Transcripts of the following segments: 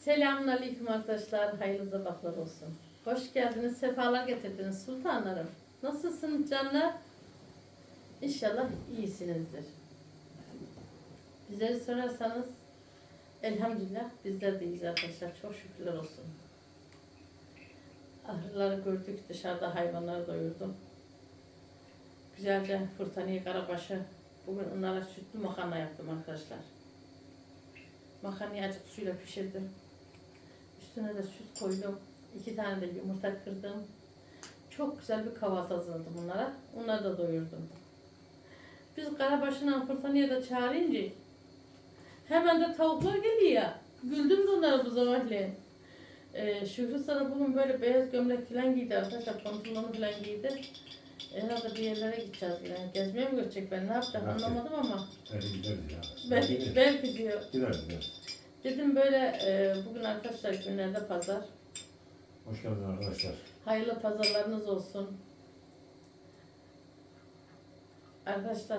Selamünaleyküm arkadaşlar. Hayırlı sabahlar olsun. Hoş geldiniz. Sefalar getirdiniz sultanlarım. Nasılsınız canlar? İnşallah iyisinizdir. Bizleri sorarsanız elhamdülillah bizler de iyiyiz arkadaşlar. Çok şükürler olsun. Ahırları gördük. Dışarıda hayvanları doyurdum. Güzelce fırtanıyı karabaşı. Bugün onlara sütlü makarna yaptım arkadaşlar. Makarnayı azıcık suyla pişirdim. Üstüne de süt koydum. İki tane de yumurta kırdım. Çok güzel bir kahvaltı hazırladım bunlara. Onları da doyurdum. Biz Karabaşı'na fırtanıya da çağırınca hemen de tavuklar geliyor. Güldüm de onlara bu sabahleyin. Ee, Şükrü sana bugün böyle beyaz gömlek falan giydi arkadaşlar. Pantolonu falan giydi. Herhalde bir yerlere gideceğiz yani. Gezmeye mi götürecek ben ne yapacak Belki. anlamadım ama. Hadi gideriz ya. Belki, belki diyor. Gideriz gideriz. Dedim böyle e, bugün arkadaşlar günlerde pazar. Hoş geldin arkadaşlar. Hayırlı pazarlarınız olsun. Arkadaşlar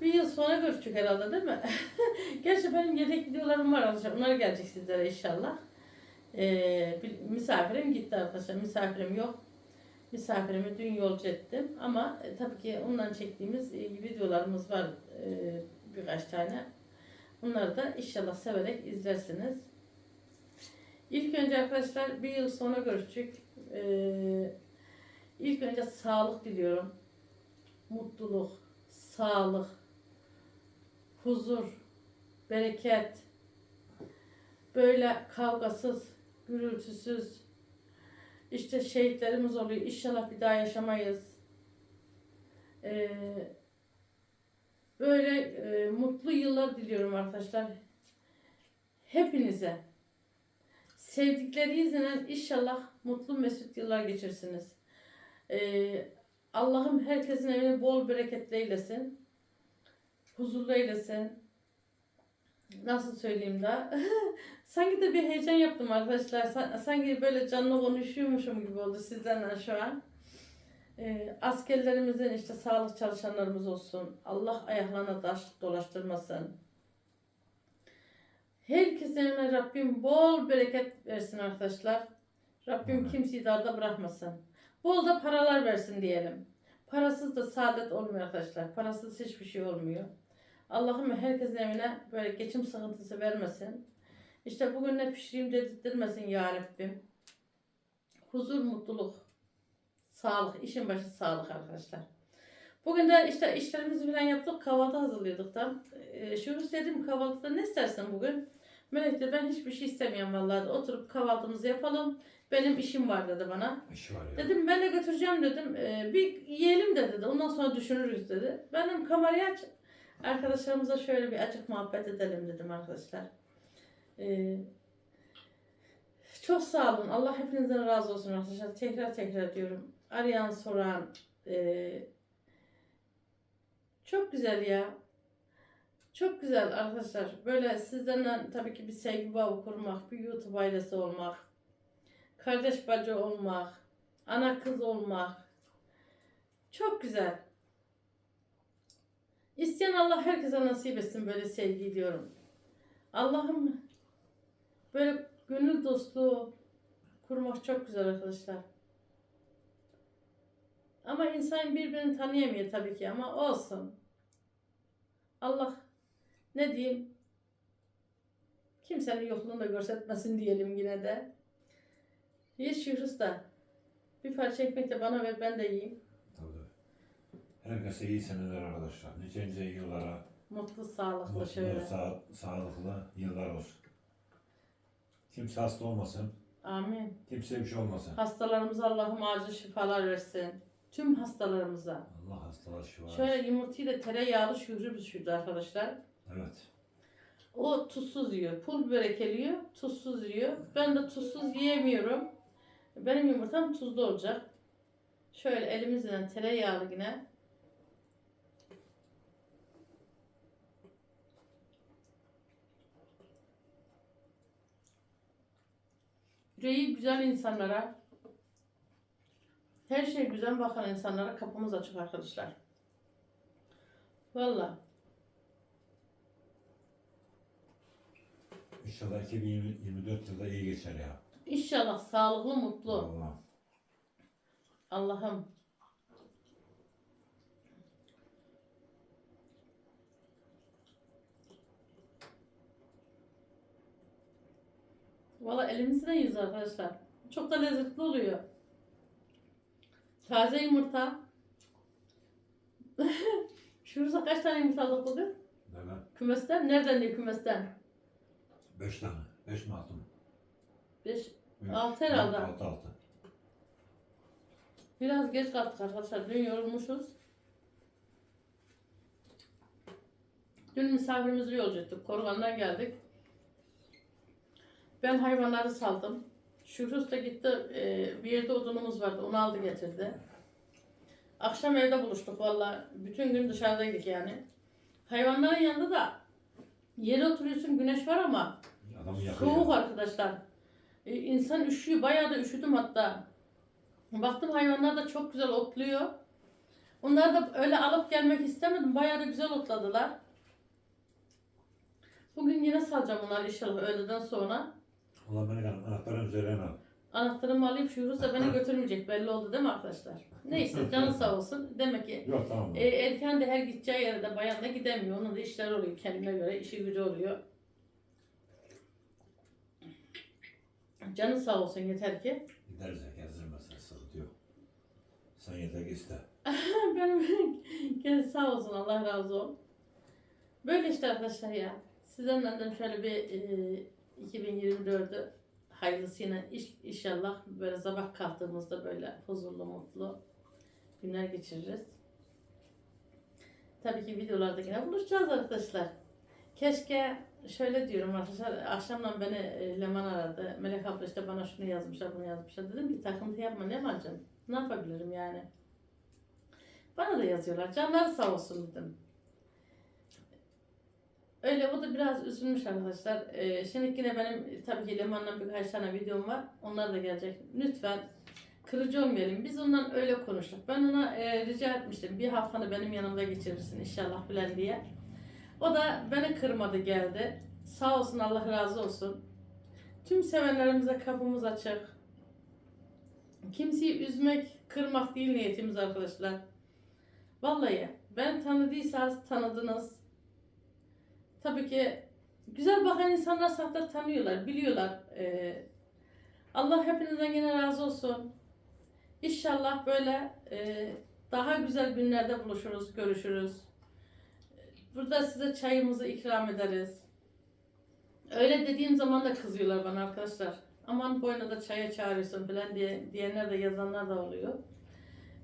bir yıl sonra görüşecek herhalde değil mi? Gerçi benim yedek videolarım var arkadaşlar. Onlar gelecek sizlere inşallah. Ee, bir- misafirim gitti arkadaşlar. Misafirim yok. Misafirimi dün yolcu ettim. Ama e, tabii ki ondan çektiğimiz e, videolarımız var e, birkaç tane. Onları da inşallah severek izlersiniz. İlk önce arkadaşlar bir yıl sonra görüşecek. Ee, ilk önce sağlık diliyorum. Mutluluk, sağlık, huzur, bereket. Böyle kavgasız, gürültüsüz. İşte şehitlerimiz oluyor. İnşallah bir daha yaşamayız. Ee, böyle e, mutlu yıllar diliyorum arkadaşlar. Hepinize. Sevdiklerinizle inşallah mutlu mesut yıllar geçirsiniz. Ee, Allah'ım herkesin evini bol bereketli eylesin. Huzurlu eylesin. Nasıl söyleyeyim daha? Sanki de bir heyecan yaptım arkadaşlar. Sa- Sanki böyle canlı konuşuyormuşum gibi oldu sizlerle şu an. Ee, askerlerimizin işte sağlık çalışanlarımız olsun. Allah ayaklarına taş dolaştırmasın. Herkesin evine Rabbim bol bereket versin arkadaşlar. Rabbim kimseyi darda bırakmasın. Bol da paralar versin diyelim. Parasız da saadet olmuyor arkadaşlar. Parasız hiçbir şey olmuyor. Allah'ım herkesin evine böyle geçim sıkıntısı vermesin. İşte bugün ne pişireyim dedirtmesin ya Rabbim. Huzur, mutluluk, sağlık, işin başı sağlık arkadaşlar. Bugün de işte işlerimizi falan yaptık, kahvaltı hazırlıyorduk da. Ee, Şuruz dedim kahvaltıda ne istersen bugün? Melek de ben hiçbir şey istemiyorum vallahi. Oturup kahvaltımızı yapalım. Benim işim var dedi bana. İş var ya. Dedim ben de götüreceğim dedim. Ee, bir yiyelim de dedi. Ondan sonra düşünürüz dedi. Ben dedim kamerayı aç. Arkadaşlarımıza şöyle bir açık muhabbet edelim dedim arkadaşlar. Ee, çok sağ olun. Allah hepinizden razı olsun arkadaşlar. Tekrar tekrar diyorum. Arayan, soran. ee, çok güzel ya. Çok güzel arkadaşlar. Böyle sizlerle tabii ki bir sevgi bağı kurmak, bir YouTube ailesi olmak, kardeş bacı olmak, ana kız olmak. Çok güzel. İsteyen Allah herkese nasip etsin böyle sevgi diyorum. Allah'ım böyle gönül dostluğu kurmak çok güzel arkadaşlar. Ama insan birbirini tanıyamıyor tabii ki ama olsun. Allah ne diyeyim? Kimsenin yokluğunu da görsetmesin diyelim yine de. Şükrü Usta. Bir parça ekmek de bana ver ben de yiyeyim. Tabii. Herkese iyi seneler arkadaşlar. Nice nice yıllara, Mutlu, sağlıklı mutlu, şöyle. sağ, sağlıklı yıllar olsun. Kimse hasta olmasın. Amin. Kimseye bir şey olmasın. Hastalarımıza Allah'ım acil şifalar versin. Tüm hastalarımıza. Allah hastalar versin. Şöyle yumurtayı da tereyağlı şükrü püskürdü arkadaşlar. Evet. O tuzsuz yiyor. Pul biber ekeliyor. Tuzsuz yiyor. Ben de tuzsuz yiyemiyorum. Benim yumurtam tuzlu olacak. Şöyle elimizle tereyağlı yine. Yüreği güzel insanlara, her şey güzel bakan insanlara kapımız açık arkadaşlar. Valla. İnşallah 2024 yılda iyi geçer ya. İnşallah sağlıklı, mutlu. Vallahi. Allah'ım. Valla elimizden yiyoruz arkadaşlar. Çok da lezzetli oluyor. Taze yumurta. Şurada kaç tane yumurta aldık bugün? Neden? Kümesten. Nereden diyor kümesten? 5 tane. 5 mi 6 mı? 5. Üç, Altı herhalde. 6 6. Biraz geç kalktık arkadaşlar. Dün yorulmuşuz. Dün misafirimizi yolcu ettik. Korugan'dan geldik. Ben hayvanları saldım. Şükrü Usta gitti. e, bir yerde odunumuz vardı. Onu aldı getirdi. Akşam evde buluştuk valla. Bütün gün dışarıdaydık yani. Hayvanların yanında da yere oturuyorsun güneş var ama Adamı yakıyor. Soğuk arkadaşlar. Ee, insan üşüyor. Bayağı da üşüdüm hatta. Baktım hayvanlar da çok güzel otluyor. Onları da öyle alıp gelmek istemedim. Bayağı da güzel otladılar. Bugün yine salacağım onları inşallah öğleden sonra. Allah beni kan anahtarın üzerine al. Anahtarımı alayım şu da beni götürmeyecek belli oldu değil mi arkadaşlar? Neyse canı sağ olsun. Demek ki Yok tamam. e, erken de her gideceği yere de bayan da gidemiyor. Onun da işler oluyor kendine göre. işi gücü oluyor. Canı sağ olsun yeter ki. Gideriz ya gezdirmezsen sıkıntı yok. Sen yeter ki iste. Benim kendisi sağ olsun Allah razı olsun. Böyle işte arkadaşlar ya. Sizden de şöyle bir e, 2024'ü hayırlısıyla inşallah böyle sabah kalktığımızda böyle huzurlu mutlu günler geçiririz. Tabii ki videolarda yine buluşacağız arkadaşlar. Keşke şöyle diyorum arkadaşlar akşamdan beni e, Leman aradı. Melek abla işte bana şunu yazmışlar bunu yazmışlar. Dedim ki takıntı yapma Leman'cığım. Ne yapabilirim yani? Bana da yazıyorlar. Canları sağ olsun dedim. Öyle o da biraz üzülmüş arkadaşlar. Ee, şimdi yine benim tabii ki Leman'la birkaç tane videom var. Onlar da gelecek. Lütfen kırıcı olmayalım. Biz ondan öyle konuştuk. Ben ona e, rica etmiştim. Bir haftanı benim yanımda geçirirsin inşallah filan diye. O da beni kırmadı geldi. Sağ olsun Allah razı olsun. Tüm sevenlerimize kapımız açık. Kimseyi üzmek, kırmak değil niyetimiz arkadaşlar. Vallahi ben tanıdıysanız tanıdınız. Tabii ki güzel bakan insanlar zaten tanıyorlar, biliyorlar. Ee, Allah hepinizden yine razı olsun. İnşallah böyle e, daha güzel günlerde buluşuruz, görüşürüz. Burada size çayımızı ikram ederiz. Öyle dediğim zaman da kızıyorlar bana arkadaşlar. Aman boyuna da çaya çağırıyorsun falan diye diyenler de yazanlar da oluyor.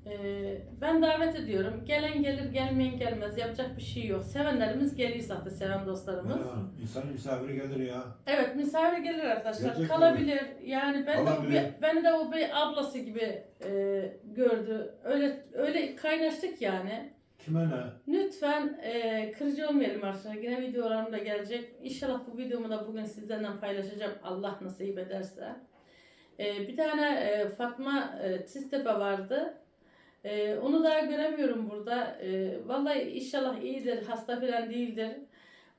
Ee, ben davet ediyorum. Gelen gelir, gelmeyen gelmez. Yapacak bir şey yok. Sevenlerimiz geliyor zaten, seven dostlarımız. Merhaba. İnsanın misafiri gelir ya. Evet, misafir gelir arkadaşlar. Gerçekten Kalabilir. Yani ben de, o Kalabilir. bir- beni de o bir ablası gibi e, gördü. Öyle öyle kaynaştık yani. Kime ne? Lütfen e, kırıcı olmayalım arkadaşlar. Yine videolarım da gelecek. İnşallah bu videomu da bugün sizlerle paylaşacağım. Allah nasip ederse. E, bir tane e, Fatma e, Tistepe vardı. E, onu daha göremiyorum burada. E, vallahi inşallah iyidir. Hasta falan değildir.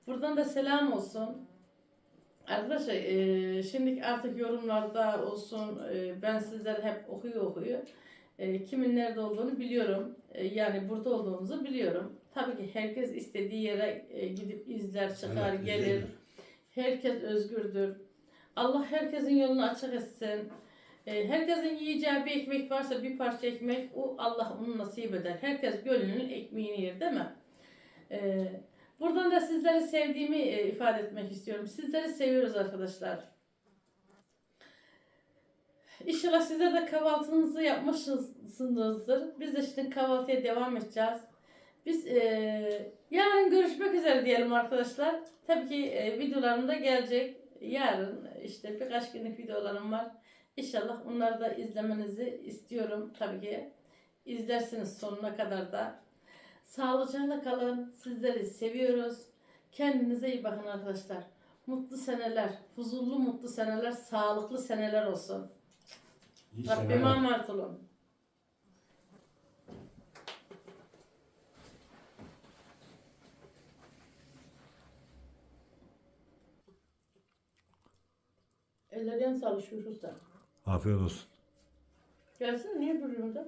Buradan da selam olsun. Arkadaşlar e, şimdi artık yorumlarda olsun e, ben sizler hep okuyor okuyor. E, kimin nerede olduğunu biliyorum. E, yani burada olduğumuzu biliyorum. Tabii ki herkes istediği yere e, gidip izler, çıkar, Evet, gelir. Herkes özgürdür. Allah herkesin yolunu açık etsin. E, herkesin yiyeceği bir ekmek varsa bir parça ekmek o Allah onu nasip eder. Herkes gönlünün ekmeğini yer değil mi? E, buradan da sizleri sevdiğimi e, ifade etmek istiyorum. Sizleri seviyoruz arkadaşlar. İnşallah sizler de kahvaltınızı yapmışsınızdır. Biz de şimdi kahvaltıya devam edeceğiz. Biz e, yarın görüşmek üzere diyelim arkadaşlar. Tabii ki e, videolarım da gelecek. Yarın işte birkaç günlük videolarım var. İnşallah onları da izlemenizi istiyorum. Tabii ki izlersiniz sonuna kadar da. Sağlıcakla kalın. Sizleri seviyoruz. Kendinize iyi bakın arkadaşlar. Mutlu seneler, huzurlu mutlu seneler, sağlıklı seneler olsun. İyi Rabbime emanet olun. Ellerine sağlık Usta. Afiyet olsun. Gelsene niye duruyorsun orada?